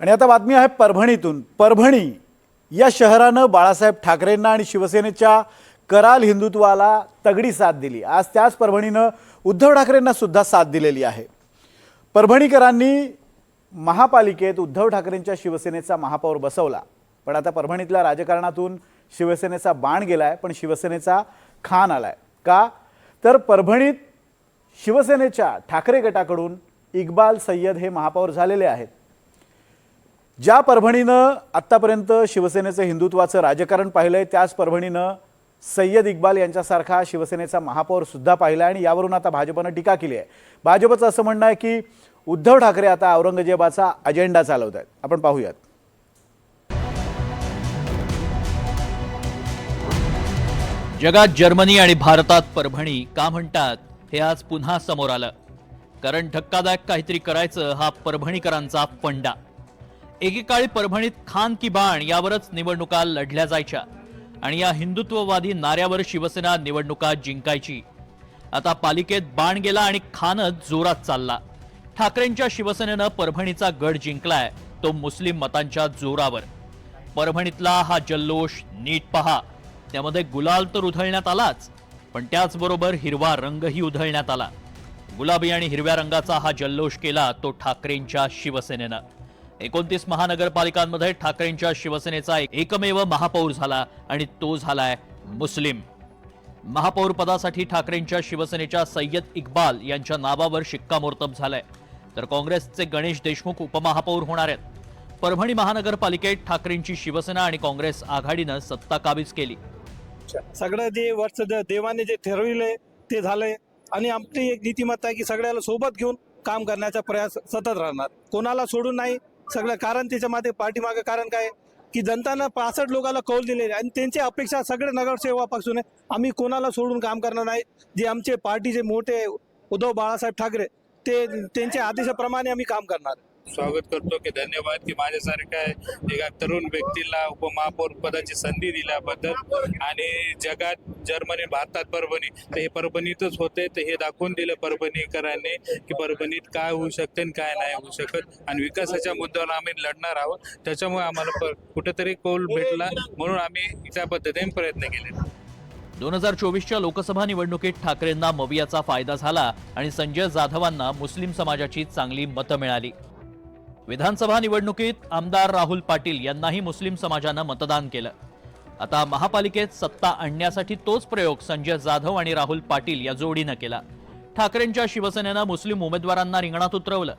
आणि आता बातमी आहे परभणीतून. परभणी या शहरानं बाळासाहेब ठाकरेंना आणि शिवसेनेच्या कराल हिंदुत्वाला तगडी साथ दिली. आज त्याच परभणीनं उद्धव ठाकरेंना सुद्धा साथ दिलेली आहे. परभणीकरांनी महापालिकेत उद्धव ठाकरेंच्या शिवसेनेचा महापौर बसवला. पण आता परभणीतल्या राजकारणातून शिवसेनेचा बाण गेलाय पण शिवसेनेचा खान आलाय. का? तर परभणीत शिवसेनेच्या ठाकरे गटाकडून इक्बाल सय्यद हे महापौर झालेले आहेत. ज्या परभणीनं आत्तापर्यंत शिवसेनेचं हिंदुत्वाचं राजकारण पाहिलंय त्याच परभणीनं सय्यद इक्बाल यांच्यासारखा शिवसेनेचा महापौर सुद्धा पाहिला आणि यावरून आता भाजपनं टीका केली आहे. भाजपचं असं म्हणणं आहे की उद्धव ठाकरे आता औरंगजेबाचा अजेंडा चालवत आहेत आपण पाहूयात. जगात जर्मनी आणि भारतात परभणी का म्हणतात हे आज पुन्हा समोर आलं. कारण धक्कादायक काहीतरी करायचं हा परभणीकरांचा पंडा एकेकाळी परभणीत खान की बाण यावरच निवडणुका लढल्या जायच्या आणि या हिंदुत्ववादी नाऱ्यावर शिवसेना निवडणुका जिंकायची. आता पालिकेत बाण गेला आणि खानच जोरात चालला. ठाकरेंच्या शिवसेनेनं परभणीचा गड जिंकलाय तो मुस्लिम मतांच्या जोरावर. परभणीतला हा जल्लोष नीट पहा. त्यामध्ये गुलाल तर उधळण्यात आलाच पण त्याचबरोबर हिरवा रंगही उधळण्यात आला. गुलाबी आणि हिरव्या रंगाचा हा जल्लोष केला तो ठाकरेंच्या शिवसेनेनं. एकोणतीस महानगरपालिकांमध्ये ठाकरेंच्या शिवसेनेचा एकमेव महापौर झाला आणि तो झालाय मुस्लिम. महापौर पदासाठी ठाकरेंच्या शिवसेनेच्या सय्यद इक्बाल यांच्या नावावर शिक्कामोर्तब झालंय. तर काँग्रेसचे गणेश देशमुख उपमहापौर होणार आहेत. परभणी महानगरपालिकेत ठाकरेंची शिवसेना आणि काँग्रेस आघाडीनं सत्ता काबीज केली. सगळं जे वर्ष देवाने जे ठरविलंय ते झालंय. आणि आपली एक नीतिमत्ता आहे की सगळ्याला सोबत घेऊन काम करण्याचा प्रयास सतत राहणार. कोणाला सोडून नाही सगळं कारण त्याच्यामागे कारण काय? आहे? की जनतानं पासष्ट लोकांना कौल दिलेले आणि त्यांची अपेक्षा सगळे नगरसेवकापासून आहे. आम्ही कोणाला सोडून काम करणार नाही. जे आमचे पार्टीचे मोठे उद्धव बाळासाहेब ठाकरे ते त्यांच्या आदेशाप्रमाणे आम्ही काम करणार. स्वागत करतो की धन्यवाद की माझ्यासारख्या एका तरुण व्यक्तीला उपमहापौर पदाची संधी दिल्याबद्दल. आणि जगात जर्मनी भारतात परभणी तर हे परभणीतच होते तर हे दाखवून दिलं परभणीकरांनी की परभणीत काय होऊ शकते आणि काय नाही होऊ शकत. आणि विकासाच्या मुद्द्यावर आम्ही लढणार आहोत. त्याच्यामुळे आम्हाला कुठेतरी कौल भेटला म्हणून आम्ही त्या पद्धतीने प्रयत्न केले. दोन हजार चोवीसच्या लोकसभा निवडणुकीत ठाकरेंना मवियाचा फायदा झाला आणि संजय जाधवांना मुस्लिम समाजाची चांगली मतं मिळाली. विधानसभा निवडणुकीत आमदार राहुल पाटील यांनाही मुस्लिम समाजानं मतदान केलं. आता महापालिकेत सत्ता आणण्यासाठी तोच प्रयोग संजय जाधव आणि राहुल पाटील या जोडीनं केला. ठाकरेंच्या शिवसेनेनं मुस्लिम उमेदवारांना रिंगणात उतरवलं.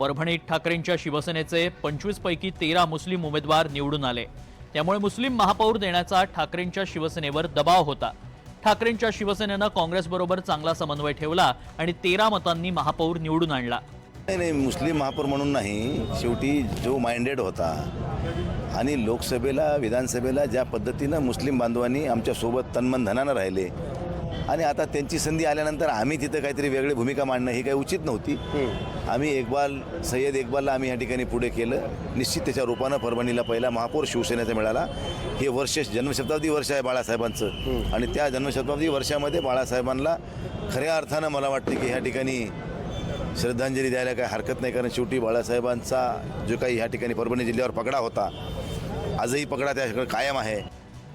परभणीत ठाकरेंच्या शिवसेनेचे पंचवीस पैकी तेरा मुस्लिम उमेदवार निवडून आले. त्यामुळे मुस्लिम महापौर देण्याचा ठाकरेंच्या शिवसेनेवर दबाव होता. ठाकरेंच्या शिवसेनेनं काँग्रेसबरोबर चांगला समन्वय ठेवला आणि तेरा मतांनी महापौर निवडून आणला. नाही नाही मुस्लिम महापौर म्हणून नाही. शेवटी जो माइंडेड होता आणि लोकसभेला विधानसभेला ज्या पद्धतीनं मुस्लिम बांधवांनी आमच्यासोबत तन्मन धनानं राहिले आणि आता त्यांची संधी आल्यानंतर आम्ही तिथं काहीतरी वेगळी भूमिका मांडणं ही काही उचित नव्हती. आम्ही इक्बाल सय्यद इक्बालला आम्ही या ठिकाणी पुढे केलं. निश्चित त्याच्या रूपानं परभणीला पहिला महापौर शिवसेनेचा मिळाला. हे वर्ष जन्मशताब्दी वर्ष आहे बाळासाहेबांचं. आणि त्या जन्मशताब्दी वर्षामध्ये बाळासाहेबांना खऱ्या अर्थानं मला वाटतं की ह्या ठिकाणी श्रद्धांजली द्यायला काही हरकत नाही कारण शेवटी बाळासाहेबांचा जो काही ह्या ठिकाणी परभणी जिल्ह्यावर पगडा होता आजही पगडा त्या कायम आहे.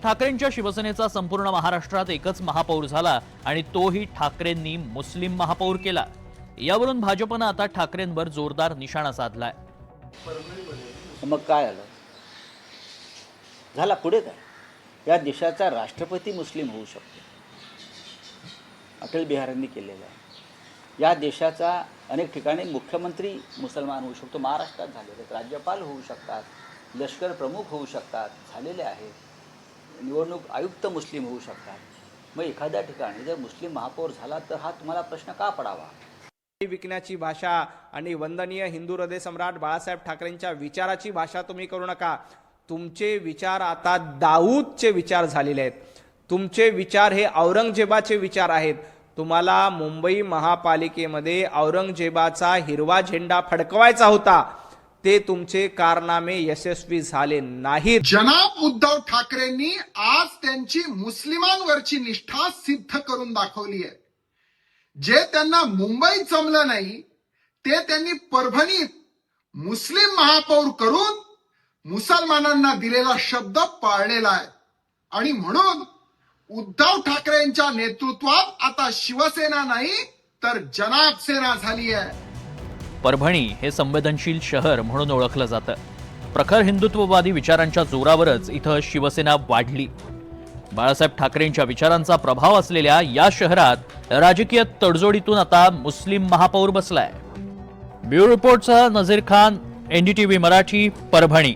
ठाकरेंच्या शिवसेनेचा संपूर्ण महाराष्ट्रात एकच महापौर झाला आणि तोही ठाकरेंनी मुस्लिम महापौर केला. यावरून भाजपनं आता ठाकरेंवर जोरदार निशाणा साधलाय. मग काय आलं झाला पुढे काय? या देशाचा राष्ट्रपती मुस्लिम होऊ शकतो. अटल बिहारांनी केलेलं आहे. या देशाचा अनेक ठिकाणी मुख्यमंत्री मुसलमान होऊ शकतो महाराष्ट्रात झालेले आहेत राज्यपाल होऊ शकतात लष्कर प्रमुख होऊ शकतात झालेले आहेत निवडणूक आयुक्त मुस्लिम होऊ शकतात. मग एखाद्या ठिकाणी जर मुस्लिम महापौर झाला तर हा तुम्हाला प्रश्न का पडावा? विकण्याची भाषा आणि वंदनीय हिंदू हृदय सम्राट बाळासाहेब ठाकरेंच्या विचाराची भाषा तुम्ही करू नका. तुमचे विचार आता दाऊदचे विचार झालेले आहेत. तुमचे विचार हे औरंगजेबाचे विचार आहेत. तुम्हाला मुंबई महापालिकेमध्ये औरंगजेबाचा हिरवा झेंडा फडकवायचा होता. ते तुमचे कारनामे यशस्वी झाले नाहीत. जनाब उद्धव ठाकरेंनी आज त्यांची मुस्लिमांवरची निष्ठा सिद्ध करून दाखवली आहे. जे त्यांना मुंबईत जमलं नाही ते त्यांनी परभणीत मुस्लिम महापौर करून मुसलमानांना दिलेला शब्द पाळलेला आहे. आणि म्हणून उद्धव ठाकरेंच्या नेतृत्वात आता शिवसेना नाही तर जनाब सेना झाली आहे. परभणी हे संवेदनशील शहर म्हणून ओळखलं जातं. प्रखर हिंदुत्ववादी विचारांच्या जोरावरच इथं शिवसेना वाढली. बाळासाहेब ठाकरेंच्या विचारांचा प्रभाव असलेल्या या शहरात राजकीय तडजोडीतून आता मुस्लिम महापौर बसलाय. ब्युरो रिपोर्टसह नझीर खान एनडीटीव्ही मराठी परभणी.